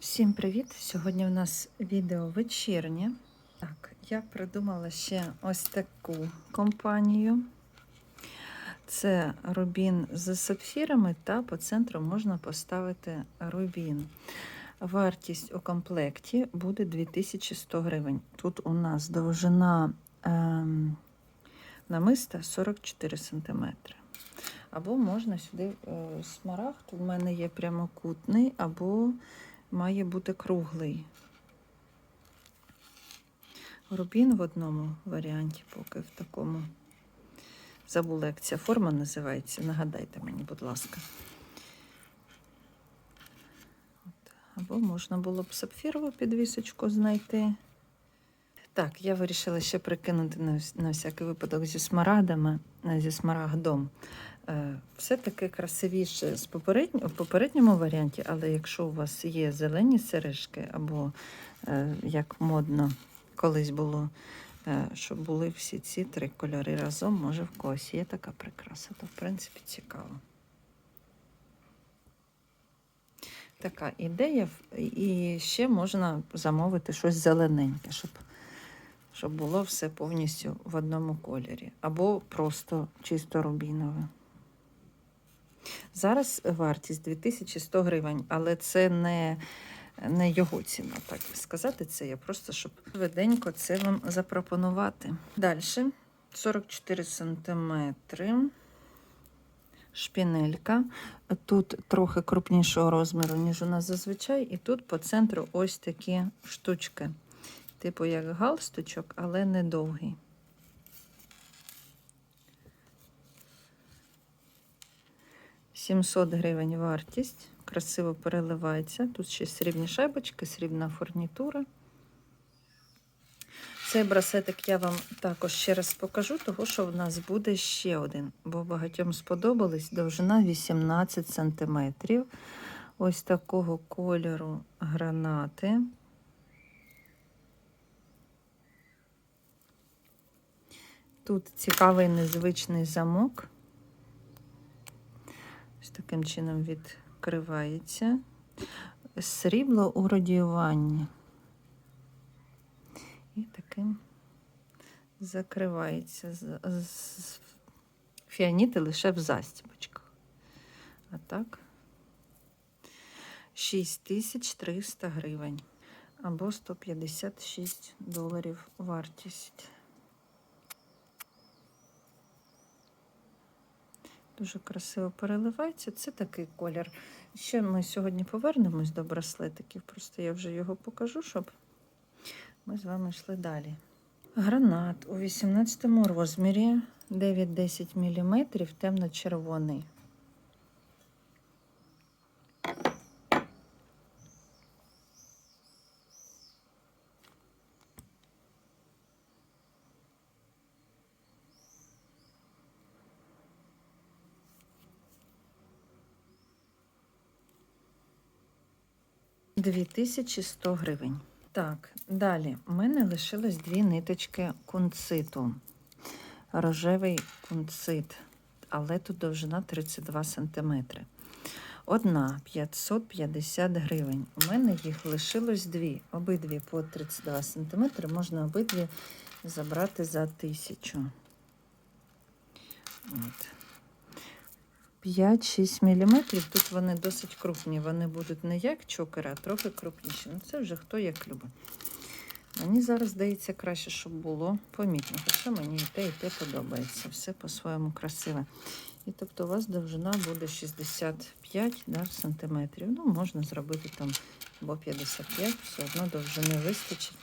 Всім привіт! Сьогодні у нас відео вечірнє. Так, я придумала ще ось таку компанію. Це рубін з сапфірами, та по центру можна поставити рубін. Вартість у комплекті буде 2100 гривень. Тут у нас довжина ем, намиста 44 см. Або можна сюди е, смарагд, у мене є прямокутний, або має бути круглий. Рубін в одному варіанті, поки в такому. Забула, як ця форма називається. Нагадайте мені, будь ласка. Або можна було б сапфірову підвісочку знайти. Так, я вирішила ще прикинути на, всякий випадок зі смарагдами, зі смарагдом. Е, Все-таки красивіше з попередньо, в попередньому варіанті, але якщо у вас є зелені сережки, або е, як модно колись було, е, щоб були всі ці три кольори разом, може в когось є така прикраса, то в принципі цікаво. Така ідея, і ще можна замовити щось зелененьке, щоб, щоб було все повністю в одному кольорі, або просто чисто рубінове. Зараз вартість 2100 гривень, але це не не його ціна, так сказати, це я просто, щоб швиденько це вам запропонувати. Далі 44 см, Шпінелька. Тут трохи крупнішого розміру, ніж у нас зазвичай, і тут по центру ось такі штучки, типу як галстучок, але не довгий. 700 гривень вартість, красиво переливається. Тут ще срібні шайбочки, срібна фурнітура. Цей брасетик я вам також ще раз покажу, тому що в нас буде ще один, бо багатьом сподобались довжина 18 см. Ось такого кольору гранати. Тут цікавий незвичний замок. Таким чином відкривається. Срібло у радіюванні. І таким закривається. Фіаніти лише в застібочках. А так 6300 гривень або 156 доларів вартість. Дуже красиво переливається. Це такий колір. Ще ми сьогодні повернемось до браслетиків. Просто я вже його покажу, щоб ми з вами йшли далі. Гранат у 18 розмірі 9-10 мм, темно-червоний. Дві тисячі сто гривень. Так, далі. У мене лишилось дві ниточки кунциту. Рожевий кунцит, але тут довжина 32 см. Одна 550 гривень. У мене їх лишилось дві. Обидві по 32 см. Можна обидві забрати за тисячу. От. 5-6 мм. Тут вони досить крупні. Вони будуть не як чокери, а трохи крупніші. Ну, це вже хто як любить. Мені зараз здається краще, щоб було помітно. Хоча мені і те, і те подобається. Все по-своєму красиве. І тобто у вас довжина буде 65 да, сантиметрів. Ну, можна зробити там або 55, все одно довжини вистачить.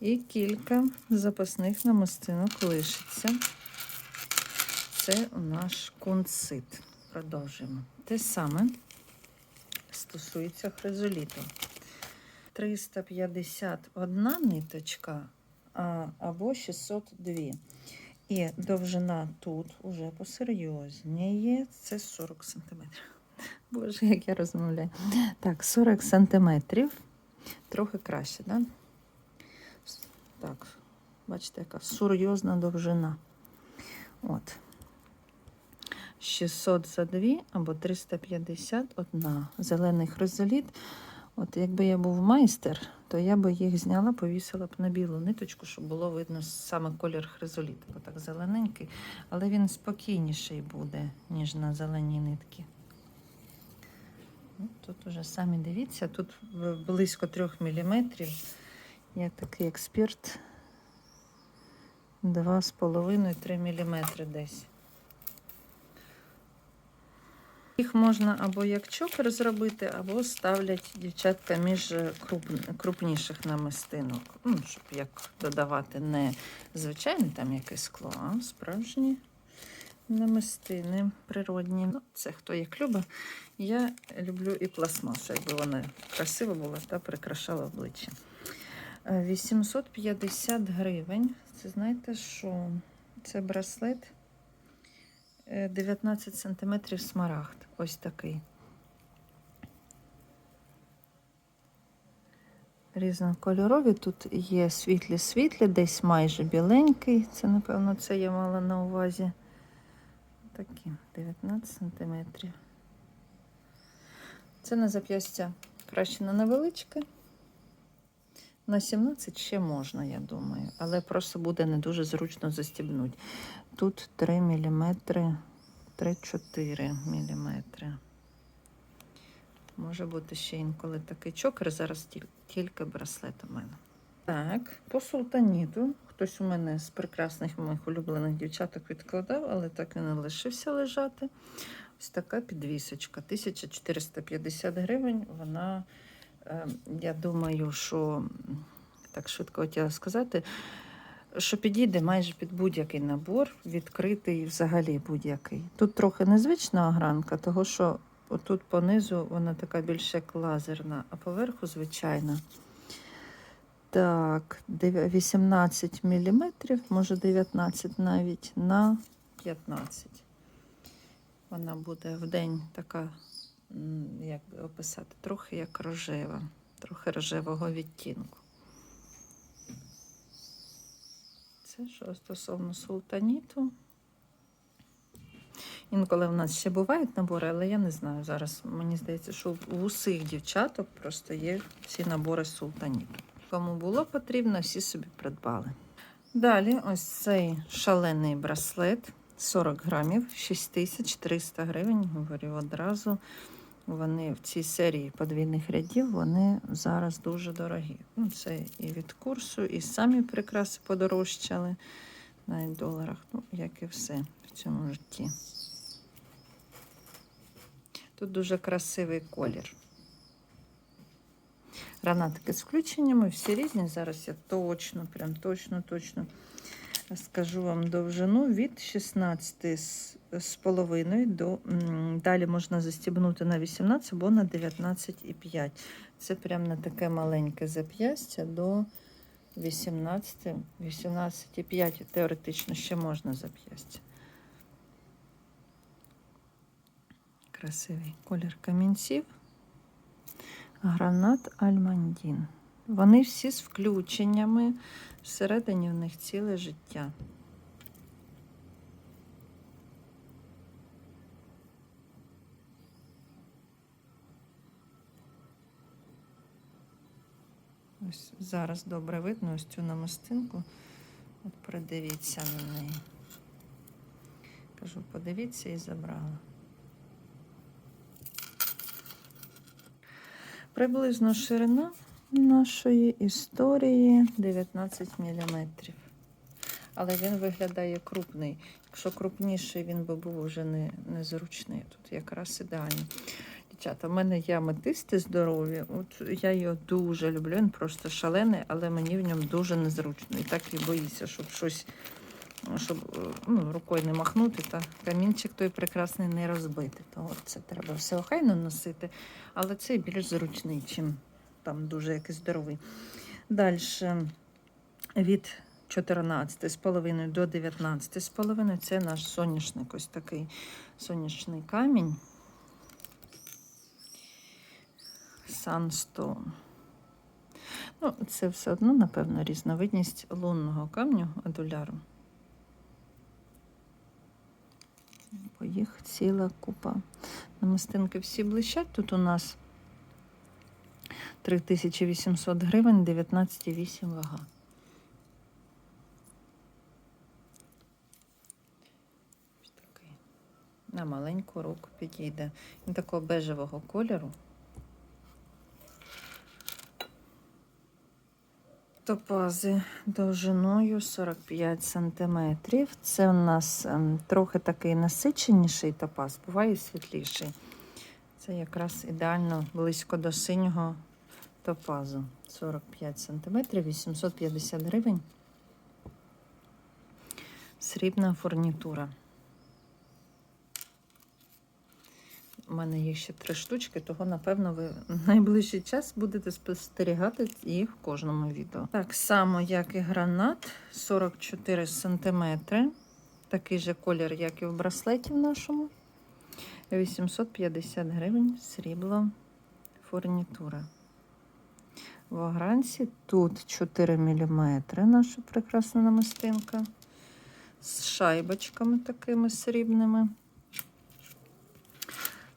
І кілька запасних намистинок лишиться. Це наш кунцит. Продовжуємо. Те саме стосується хризоліту. 351 ниточка або 602. І довжина тут уже посерйозніє. Це 40 см. Боже, як я розмовляю. Так, 40 см. Трохи краще, да? Так, бачите, яка серйозна довжина. От. 600 за 2 або 351. Зелений хризоліт От якби я був майстер, то я би їх зняла, повісила б на білу ниточку, щоб було видно саме колір хризоліту. Так зелененький, але він спокійніший буде, ніж на зеленій нитки. Ну, Тут уже самі дивіться, тут близько 3 мм. Є такий експерт. 2,5-3 мм десь. Їх можна або як чокер зробити, або ставлять дівчатка між круп- крупніших намистинок. Ну, щоб як додавати не звичайне там якесь скло, а справжні намистини природні. Ну, це хто як любить. Я люблю і пластмасу, якби вона красива була та прикрашала обличчя. Е, 850 гривень. Це знаєте, що це браслет е, 19 см смарагд. Ось такий. Різнокольорові. Тут є світлі-світлі, десь майже біленький. Це, напевно, це я мала на увазі. Такі 19 сантиметрів. Це на зап'ястя краще на невеличке. На 17 ще можна, я думаю, але просто буде не дуже зручно застібнути. Тут 3 мм, 3-4 мм. Може бути ще інколи такий чокер, зараз тільки браслет у мене. Так, по султаніту. Хтось у мене з прекрасних моїх улюблених дівчаток відкладав, але так і лишився лежати. Ось така підвісочка. 1450 гривень. Вона, е, я думаю, що так швидко хотіла сказати, що підійде майже під будь-який набор, відкритий взагалі будь-який. Тут трохи незвична огранка, того що отут понизу вона така більш як лазерна, а поверху звичайна. Так, 18 мм, може 19 навіть на 15. Вона буде в день така, як би описати, трохи як рожева, трохи рожевого відтінку. Це що стосовно султаніту. Інколи в нас ще бувають набори, але я не знаю. Зараз мені здається, що у усіх дівчаток просто є всі набори султаніту. Кому було потрібно, всі собі придбали. Далі ось цей шалений браслет 40 грамів, 6300 гривень. Говорю одразу. Вони в цій серії подвійних рядів вони зараз дуже дорогі. Ну, це і від курсу, і самі прикраси подорожчали в доларах, ну, як і все в цьому житті. Тут дуже красивий колір. Гранатики з включеннями, всі різні. Зараз я точно, прям точно, точно скажу вам довжину від 16 з, половиною до далі можна застібнути на 18 або на 19,5. Це прям на таке маленьке зап'ястя до 18, 18,5 теоретично ще можна зап'ястя. Красивий колір камінців. Гранат Альмандін. Вони всі з включеннями. Всередині в них ціле життя. Ось зараз добре видно ось цю намистинку. От придивіться на неї. Кажу, подивіться і забрала. Приблизно ширина нашої історії 19 мм. Але він виглядає крупний. Якщо крупніший, він би був вже не, незручний. Тут якраз ідеально. Дівчата, в мене є аметисти здорові. От я його дуже люблю. Він просто шалений, але мені в ньому дуже незручно. І так і боїся, щоб щось, щоб ну, рукою не махнути, та камінчик той прекрасний не розбити. То це треба все охайно носити. Але цей більш зручний, чим там дуже якийсь здоровий. Далі від 14,5 до 19,5 це наш соняшник, ось такий сонячний камінь. Sunstone. Ну, це все одно, напевно, різновидність лунного камню адуляру. Бо їх ціла купа. Намистинки всі блищать. Тут у нас 3800 гривень, 19,8 вага. Ось такий. На маленьку руку підійде. Він такого бежевого кольору. Топази довжиною 45 см. Це у нас ем, трохи такий насиченіший топаз, буває світліший. Це якраз ідеально близько до синього топазу. 45 см, 850 гривень. Срібна фурнітура. У мене є ще три штучки, того, напевно, ви в найближчий час будете спостерігати їх в кожному відео. Так само, як і гранат, 44 см. Такий же колір, як і в браслеті в нашому. 850 гривень срібло фурнітура. В огранці тут 4 мм наша прекрасна намистинка. З шайбочками такими срібними.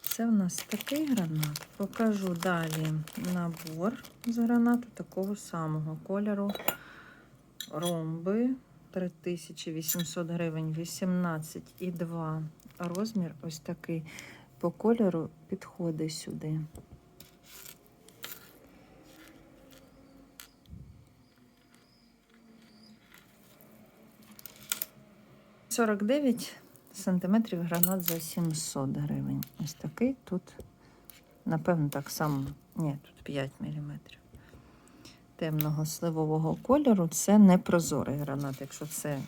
Це в нас такий гранат. Покажу далі набор з гранату такого самого кольору. Ромби 3800 гривень, 18,2 розмір. Ось такий по кольору підходить сюди. Сорок дев'ять сантиметрів гранат за 700 гривень. Ось такий тут, напевно, так само. Ні, тут 5 міліметрів. Темного сливового кольору це не прозорий гранат. Якщо це,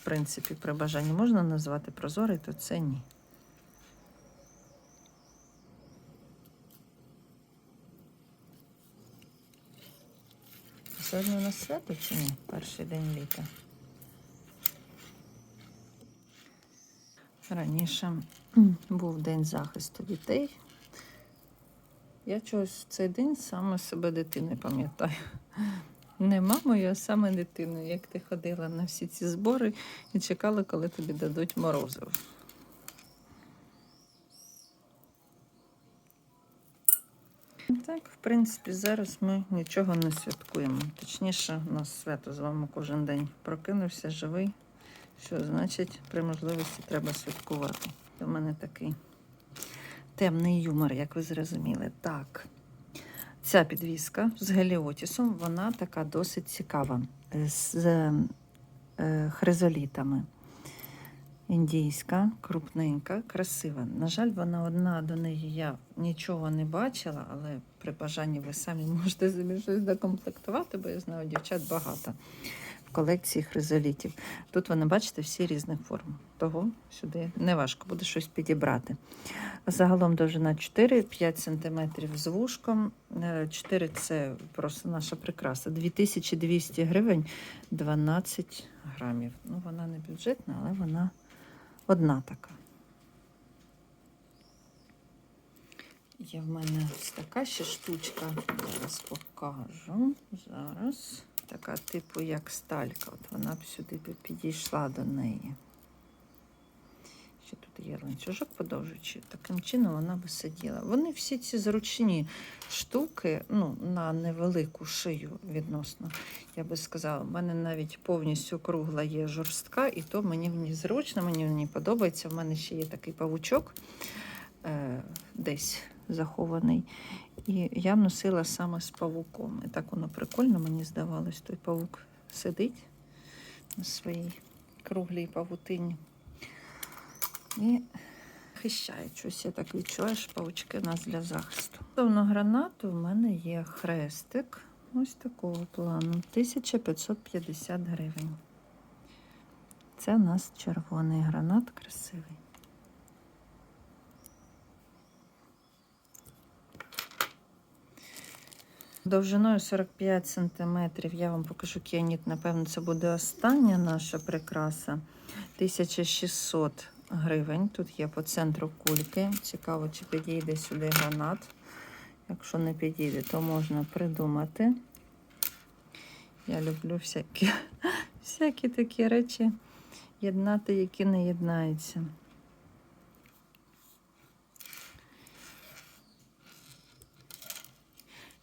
в принципі, при бажанні можна назвати прозорий, то це ні. Сьогодні у нас свято чи ні? Перший день літа. Раніше був День захисту дітей. Я чогось в цей день саме себе дитиною пам'ятаю. Не мамою, а саме дитиною, як ти ходила на всі ці збори і чекала, коли тобі дадуть морозиво. Так, в принципі, зараз ми нічого не святкуємо. Точніше, у нас свято з вами кожен день прокинувся живий. Що значить, при можливості треба святкувати. У мене такий темний юмор, як ви зрозуміли. Так, ця підвіска з геліотісом, вона така досить цікава. З е, хризолітами. Індійська, крупненька, красива. На жаль, вона одна до неї я нічого не бачила, але при бажанні ви самі можете собі щось докомплектувати, бо я знаю, дівчат багато колекції хризолітів. Тут вони, бачите, всі різних форм. Того сюди не важко буде щось підібрати. Загалом довжина 4-5 см з вушком. 4 це просто наша прикраса. 2200 гривень 12 грамів. Ну, вона не бюджетна, але вона одна така. Є в мене ось така ще штучка. Зараз покажу. Зараз. Така, типу, як сталька. От вона б сюди підійшла до неї. Ще тут є ланцюжок подовжуючий. Таким чином вона би сиділа. Вони всі ці зручні штуки, ну, на невелику шию відносно, я би сказала. У мене навіть повністю кругла є жорстка, і то мені в ній зручно, мені в ній подобається. У мене ще є такий павучок е, десь захований. І я носила саме з павуком. І так воно прикольно, мені здавалось, той павук сидить на своїй круглій павутині. І захищає щось. Я так відчуваю, що павучки у нас для захисту. Стосовно гранату в мене є хрестик ось такого плану. 1550 гривень. Це у нас червоний гранат красивий. Довжиною 45 см я вам покажу кіаніт. Напевно, це буде остання наша прикраса. 1600 гривень. Тут є по центру кульки. Цікаво, чи підійде сюди гранат. Якщо не підійде, то можна придумати. Я люблю всякі, всякі такі речі єднати, які не єднаються.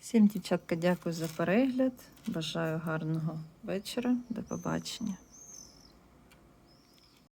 Всім, дівчатка, дякую за перегляд. Бажаю гарного вечора. До побачення.